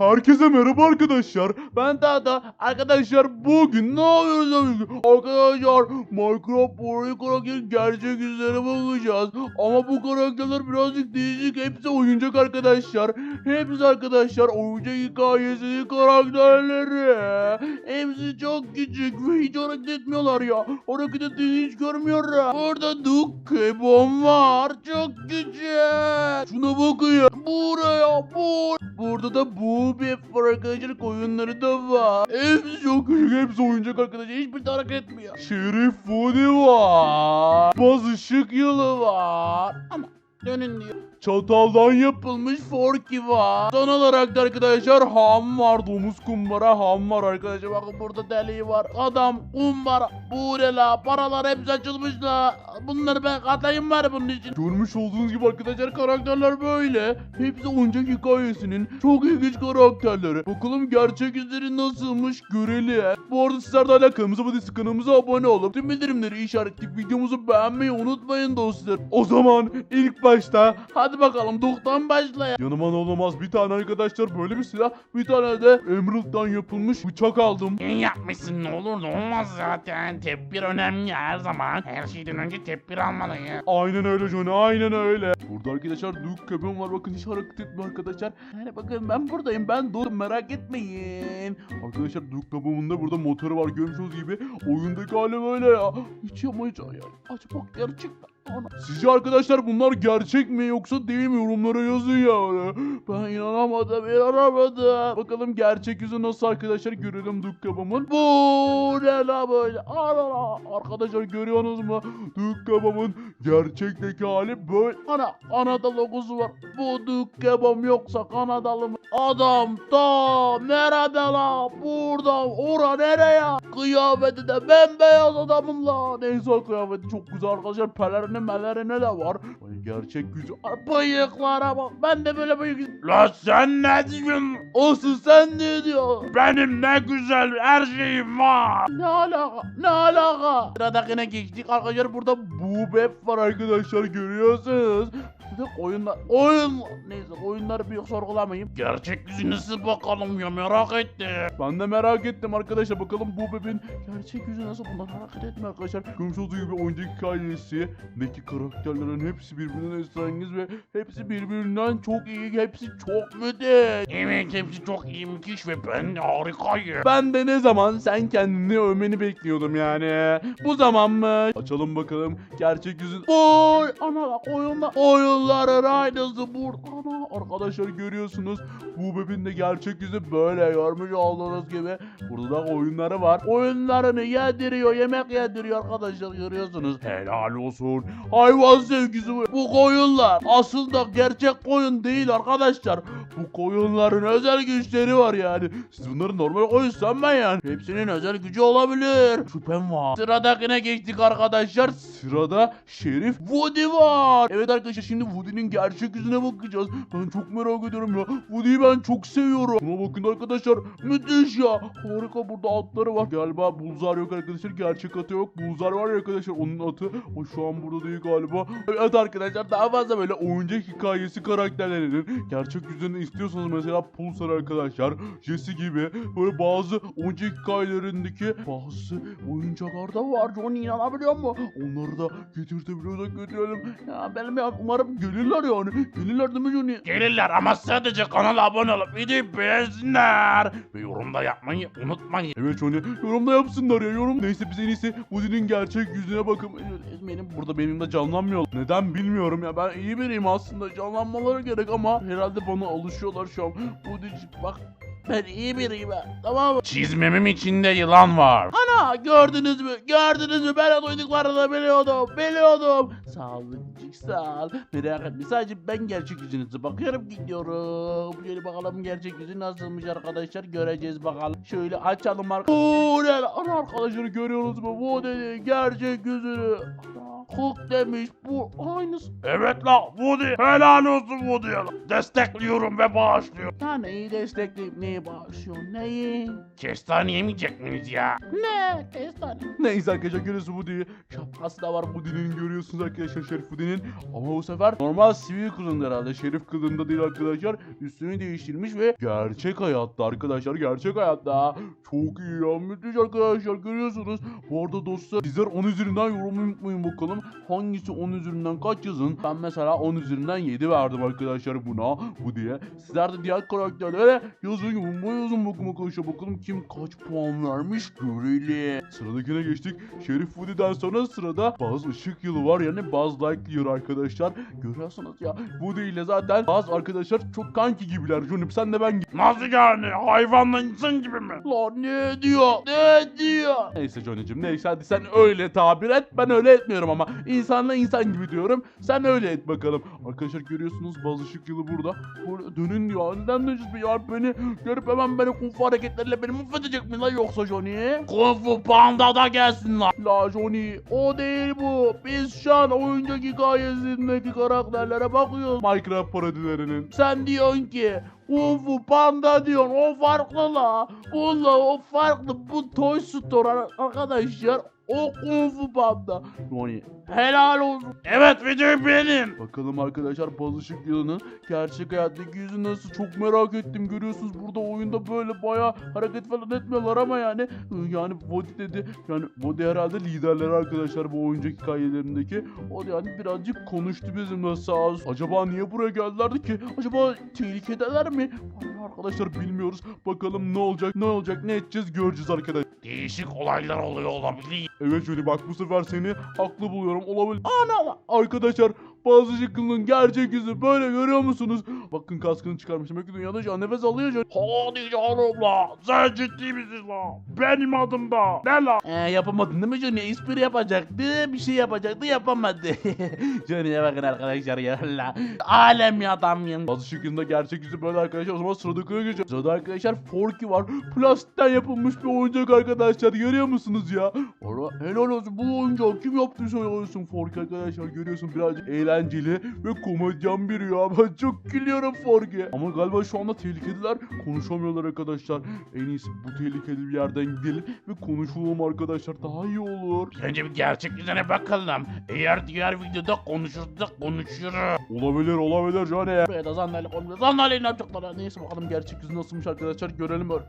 Herkese merhaba arkadaşlar. Ben Dada. Arkadaşlar bugün ne yapıyoruz? Arkadaşlar Minecraft Warrior karakterin gerçek yüzlerine bakacağız. Ama bu karakterler birazcık değişik. Hepsi oyuncak arkadaşlar. Hepsi arkadaşlar oyuncak hikayesinin karakterleri. Hepsi çok küçük ve hiç hareket etmiyorlar ya. Hareket ettiğini hiç görmüyorum. Burada Duke Bomb var. Çok küçük. Şuna bakın ya. Buraya bu. Burada da bu bir arkadaşlar oyunları da var. Hepsi çok küçük. Hepsi oyuncak arkadaşlar. Hiçbir hareket etmiyor. Şerif Woody var. Baz ışık yılı var. Ama dönün diyor. Çataldan yapılmış forki var. Son olarak da arkadaşlar ham var. Domuz kumbara ham var arkadaşlar. Bakın burada deliği var. Adam kumbara. Bu ne la? Paralar hepsi açılmış la. Bunları ben katlayayım var bunun için. Görmüş olduğunuz gibi arkadaşlar karakterler böyle. Hepsi oyuncak hikayesinin çok ilginç karakterleri. Bakalım gerçek yüzleri nasılmış görelim. Bu arada sizler de hala kanalımıza abone kanalımıza abone olup tüm bildirimleri işaretleyip videomuzu beğenmeyi unutmayın dostlar. O zaman ilk başta hadi bakalım doktan başlayalım. Yanıma ne olmaz bir tane arkadaşlar böyle bir silah bir tane de Emerald'dan yapılmış bıçak aldım. İyi yapmışsın ne olur ne olmaz zaten. Tedbir önemli her zaman. Her şeyden önce tedbir almalıyız. Aynen öyle Johnny aynen öyle. Burada arkadaşlar Duke köpeğim var bakın hiç hareket etmiyor arkadaşlar. Yani bakın ben buradayım ben doğdum merak etmeyin. Arkadaşlar Duke köpeğimin de burada motoru var görmüş olduğunuz gibi. Oyundaki hali böyle ya. Hiç ama hiç yani. Acaba gerçek mi? Ana. Sizce arkadaşlar bunlar gerçek mi yoksa değil mi yorumlara yazın yani. Ben inanamadım inanamadım. Bakalım gerçek yüzü nasıl arkadaşlar görelim köpeğimin. Bu ne la böyle. Ana arkadaşlar görüyorsunuz mu? Duke kebabın gerçekteki hali böyle. Ana Kanada logosu var. Bu Duke kebap yoksa Kanadalı mı? Adam ta nerede la? Burada ora nereye? Kıyafeti de bembeyaz adamın la. Neyse kıyafeti çok güzel arkadaşlar. Pelerini melerini de var. Ay, gerçek yüzü. Ay, Bıyıklara bak. Ben de böyle bıyık. La sen ne diyorsun? Olsun sen ne diyorsun? Benim ne güzel her şeyim var. Ne alaka? Ne alaka? Sıradakine geçtik arkadaşlar burada bu bep var arkadaşlar görüyorsunuz. Burada oyunlar oyun neyse oyunları bir sorgulamayayım. Gerçek yüzü nasıl bakalım ya merak ettim. Ben de merak ettim arkadaşlar bakalım bu bebin gerçek yüzü nasıl bundan hareket etme arkadaşlar. Görmüş olduğu gibi oyuncak hikayesi. Deki karakterlerin hepsi birbirinden esrengiz ve hepsi birbirinden çok iyi. Hepsi çok müthiş. Evet hepsi çok iyi müthiş ve ben de harikayım. Ben de ne zaman sen kendini övmeni bekliyordum yani. Bu zaman mı? Açalım bakalım gerçek yüzün. Oy ana bak oyunlar. Oyunların aynısı burada. Ana arkadaşlar görüyorsunuz. Bu bebin de gerçek yüzü böyle görmüş olduğunuz gibi. Burada da oyunları var. Oyunlarını yediriyor yemek yediriyor arkadaşlar görüyorsunuz. Helal olsun. Hayvan sevgisi bu. Bu koyunlar aslında gerçek koyun değil arkadaşlar. Bu koyunların özel güçleri var yani. Siz bunları normal koyun sanmayın. Hepsinin özel gücü olabilir. Şüphem var. Sıradakine geçtik arkadaşlar. Sırada Şerif Woody var. Evet arkadaşlar şimdi Woody'nin gerçek yüzüne bakacağız. Ben çok merak ediyorum ya. Woody'yi ben çok seviyorum. Buna bakın arkadaşlar. Müthiş ya. Harika burada atları var. Galiba Bulzar yok arkadaşlar. Gerçek atı yok. Bulzar var ya arkadaşlar. Onun atı. O şu an burada değil galiba. Evet arkadaşlar daha fazla böyle oyuncak hikayesi karakterlerinin gerçek yüzünü istiyorsanız mesela Pulsar arkadaşlar. Jesse gibi böyle bazı oyuncak hikayelerindeki bazı oyuncaklar da var. Johnny inanabiliyor mu? Onları da getirtebiliyorsak götürelim. Ya benim ya umarım gelirler yani. Gelirler değil mi Johnny? Gelirler ama sadece kanala abone olup videoyu beğensinler. Ve yorumda yapmayı unutmayın. Evet Johnny yorumda yapsınlar ya yorum. Neyse biz en iyisi Woody'nin gerçek yüzüne bakın. Benim burada benim de canlanmıyor. Neden bilmiyorum ya ben iyi biriyim aslında canlanmaları gerek ama herhalde bana alışıyorlar şu an. Woody'cik bak ben iyi biriyim ben tamam mı? Çizmemim içinde yılan var. Ana gördünüz mü gördünüz mü ben duyduklarını biliyordum biliyordum. Sağ olun cik, sağ ol. Merak etme sadece ben gerçek yüzünüze bakıyorum gidiyorum. Şöyle bakalım gerçek yüzü nasılmış arkadaşlar göreceğiz bakalım. Şöyle açalım arkadaşlar. Ana arkadaşlar görüyorsunuz mu bu dedi gerçek yüzünü. Cook demiş. Bu aynısı. Evet la Woody. Helal olsun Woody'ye la. Destekliyorum ve bağışlıyorum. Ya neyi destekleyip neyi bağışlıyorsun? Neyi? Kestane yemeyecek miyiz ya? Ne? Kestane. Neyse arkadaşlar görüyorsunuz Woody'yi. Şapkası da var Woody'nin görüyorsunuz arkadaşlar Şerif Woody'nin. Ama bu sefer normal sivil kılığında herhalde. Şerif kılığında değil arkadaşlar. Üstünü değiştirmiş ve gerçek hayatta arkadaşlar. Gerçek hayatta. Çok iyi ya. Müthiş arkadaşlar görüyorsunuz. Bu arada dostlar sizler 10 üzerinden yorum unutmayın bakalım. Hangisi 10 üzerinden kaç yazın? Ben mesela 10 üzerinden 7 verdim arkadaşlar buna. Bu diye. Sizler de diğer karakterlere yazın yorumlara yazın bakalım arkadaşlar. Bakalım kim kaç puan vermiş görelim. Sıradakine geçtik. Şerif Woody'den sonra sırada Buzz ışık yılı var. Yani Buzz Lightyear arkadaşlar. Görüyorsunuz ya. Woody ile zaten Buzz arkadaşlar çok kanki gibiler. Johnny sen de ben gibi. Nasıl yani? Hayvanla insan gibi mi? Lan ne diyor? Ne diyor? Neyse Johnny'cim neyse hadi sen öyle tabir et. Ben öyle etmiyorum ama. İnsanla insan gibi diyorum. Sen öyle et bakalım. Arkadaşlar görüyorsunuz Buzz ışık yılı burada. Burada dönün diyor. Neden döneceğiz ya? Beni görüp hemen beni kung fu hareketleriyle beni mahvedecek mi lan yoksa Johnny? Kung Fu Panda da gelsin la. La Johnny o değil bu. Biz şu an oyuncak hikayesindeki karakterlere bakıyoruz. Minecraft parodilerinin. Sen diyorsun ki Kung Fu Panda diyorsun o farklı la. Bununla o farklı. Bu Toy Store ar- arkadaşlar. O Kung Fu Panda. Johnny helal olsun. Evet videoyu beğenin. Bakalım arkadaşlar Bazışık Yılı'nın gerçek hayattaki yüzü nasıl çok merak ettim. Görüyorsunuz burada oyunda böyle baya hareket falan etmiyorlar ama yani ıı, yani Vodi dedi yani Vodi herhalde liderleri arkadaşlar bu oyuncak hikayelerindeki. O yani birazcık konuştu bizimle sağ olsun. Acaba niye buraya geldilerdi ki? Acaba tehlikedeler mi? Arkadaşlar bilmiyoruz. Bakalım ne olacak ne olacak ne edeceğiz göreceğiz arkadaşlar. Değişik olaylar oluyor olabilir. Evet Johnny bak bu sefer seni haklı buluyorum olabilir. Ana arkadaşlar şıkkının gerçek yüzü böyle görüyor musunuz? Bakın kaskını çıkarmış demek ki dünyada şu an nefes alıyor Johnny. Hadi canım la. Sen ciddi misin la? Benim adım da. Ne la? Ee, yapamadın değil mi Johnny? Espri yapacaktı, bir şey yapacaktı, yapamadı. Johnny'ye bakın arkadaşlar ya la. Alem ya adam ya. Bazı şıkkında gerçek yüzü böyle arkadaşlar. O zaman sıradakine geçelim. Sırada arkadaşlar Forky var. Plastikten yapılmış bir oyuncak arkadaşlar. Görüyor musunuz ya? Ara helal olsun. Bu oyuncağı kim yaptıysa helal olsun Forky arkadaşlar. Görüyorsun birazcık eğlenceli ve komedyen biri ya. Ben çok gülüyorum Forky. Ama galiba şu anda tehlikeliler. Konuşamıyorlar arkadaşlar. En iyisi bu tehlikeli bir yerden gidelim ve konuşalım arkadaşlar. Daha iyi olur. Önce bir gerçek yüzüne bakalım. Eğer diğer videoda konuşursak konuşuruz. Olabilir olabilir Johnny. Buraya da sandalye koymuyor. Sandalyeyi ne yapacaklar? Neyse bakalım gerçek yüzü nasılmış arkadaşlar görelim böyle.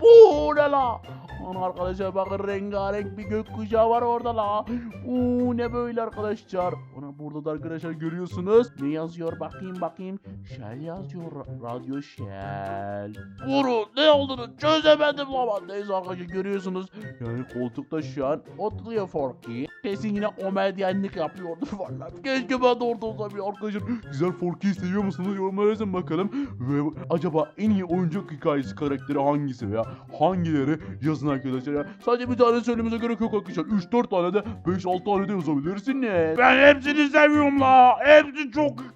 Bu ne la? Ana arkadaşlar bakın rengarenk bir gökkuşağı var orada la. Uuu ne böyle arkadaşlar. Ona burada da arkadaşlar görüyorsunuz. Ne yazıyor bakayım bakayım. Shell yazıyor. Ra- Radyo Shell. Vuru ne olduğunu çözemedim ben. Neyse arkadaşlar görüyorsunuz. Yani koltukta şu an oturuyor Forky. Kesin yine komedyenlik yapıyordu falan. Keşke ben de orada olsam ya arkadaşlar. Güzel Forky'yi seviyor musunuz? Yorumlara yazın bakalım. Ve acaba en iyi oyuncak hikayesi karakteri hangisi veya hangileri yazın arkadaşlar ya. Sadece bir tane söylememize gerek yok arkadaşlar. 3-4 tane de 5-6 tane de yazabilirsiniz. Ben hepsini seviyorum la. Hepsi çok iyi.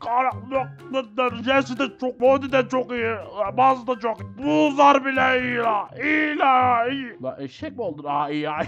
Jesse de çok, Body de çok iyi. Buzz da çok iyi. Buzlar bile iyi la. İyi la iyi. La eşek mi oldun? Aa iyi ya.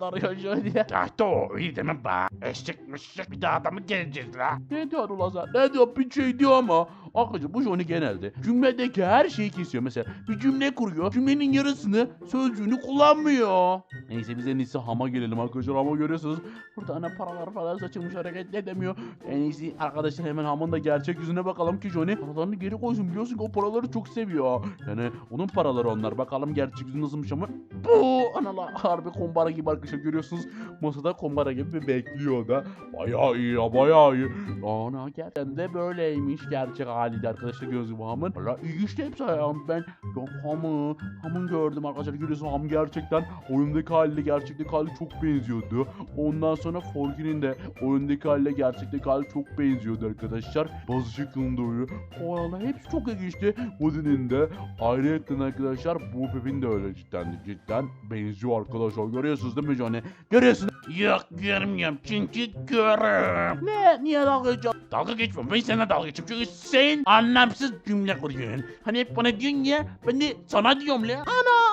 Darıyor şöyle diye. Tahta o iyi deme be. Eşek mişek bir daha da mı geleceğiz la? Ne diyor ulan sen? Ne diyor? Bir şey diyor ama. Arkadaşlar bu Johnny genelde cümledeki her şeyi kesiyor. Mesela bir cümle kuruyor. Cümlenin yarısını sözcüğünü kullanmıyor. Neyse biz en iyisi hama gelelim arkadaşlar. Hama görüyorsunuz. Burada ana paralar falan saçılmış hareket edemiyor. En iyisi arkadaşlar hemen hamın da gerçek yüzüne bakalım ki Johnny paralarını geri koysun. Biliyorsun ki o paraları çok seviyor. Yani onun paraları onlar. Bakalım gerçek yüzü nasılmış ama. Bu analar harbi kumbara gibi arkadaşlar görüyorsunuz. Masada kumbara gibi bekliyor da. Bayağı iyi ya bayağı iyi. Ana gerçekten de böyleymiş gerçek hali de arkadaşlar gözüm hamın. Valla iyi işte hepsi ayağım ben. Yok hamı. Hamın gördüm arkadaşlar görüyorsun ham gerçekten oyundaki haliyle gerçekteki hali çok benziyordu. Ondan sonra Forky'nin de oyundaki haliyle gerçekteki hali çok benziyordu arkadaşlar. Bazı şıkkının da öyle. Valla hepsi çok ilginçti. Woody'nin de ayrıca arkadaşlar bu Pep'in de öyle cidden cidden benziyor arkadaşlar. Görüyorsunuz değil mi Johnny? Görüyorsun. Yok görmüyorum çünkü görürüm. Ne? Niye dalga geçiyorsun? Dalga geçmiyorum ben sana dalga geçiyorum çünkü sen anlamsız cümle kuruyorsun. Hani hep bana diyorsun ya ben de sana diyorum la. Ana!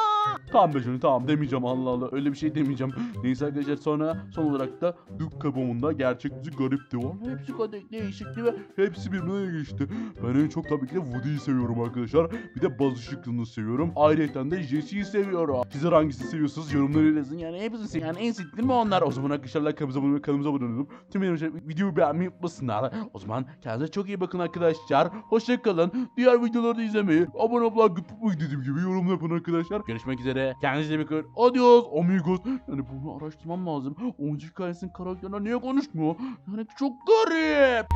Tamam be Johnny tamam demeyeceğim Allah Allah öyle bir şey demeyeceğim. Neyse arkadaşlar sonra son olarak da Duke kabuğunda gerçek yüzü garipti. Vallahi hepsi kadar değişikti ve hepsi birbirine geçti. Ben en çok tabii ki de Woody'yi seviyorum arkadaşlar. Bir de Buzz ışıklığını seviyorum. Ayrıca de Jesse'yi seviyorum. Sizler hangisini seviyorsunuz yorumlara yazın. Yani hepsini seviyorum. Yani en sevdiğim onlar. O zaman arkadaşlar kanalımıza abone kanalımıza abone olun. Tüm benim için videoyu beğenmeyi unutmasınlar. O zaman kendinize çok iyi bakın arkadaşlar. Hoşçakalın. Diğer videoları da izlemeyi, abone olmayı, dediğim gibi yorum yapın arkadaşlar. Görüşmek üzere. Kendinize iyi bakın. Adios amigos. Yani bunu araştırmam lazım. Oyuncu hikayesinin karakterler niye konuşmuyor? Yani çok garip.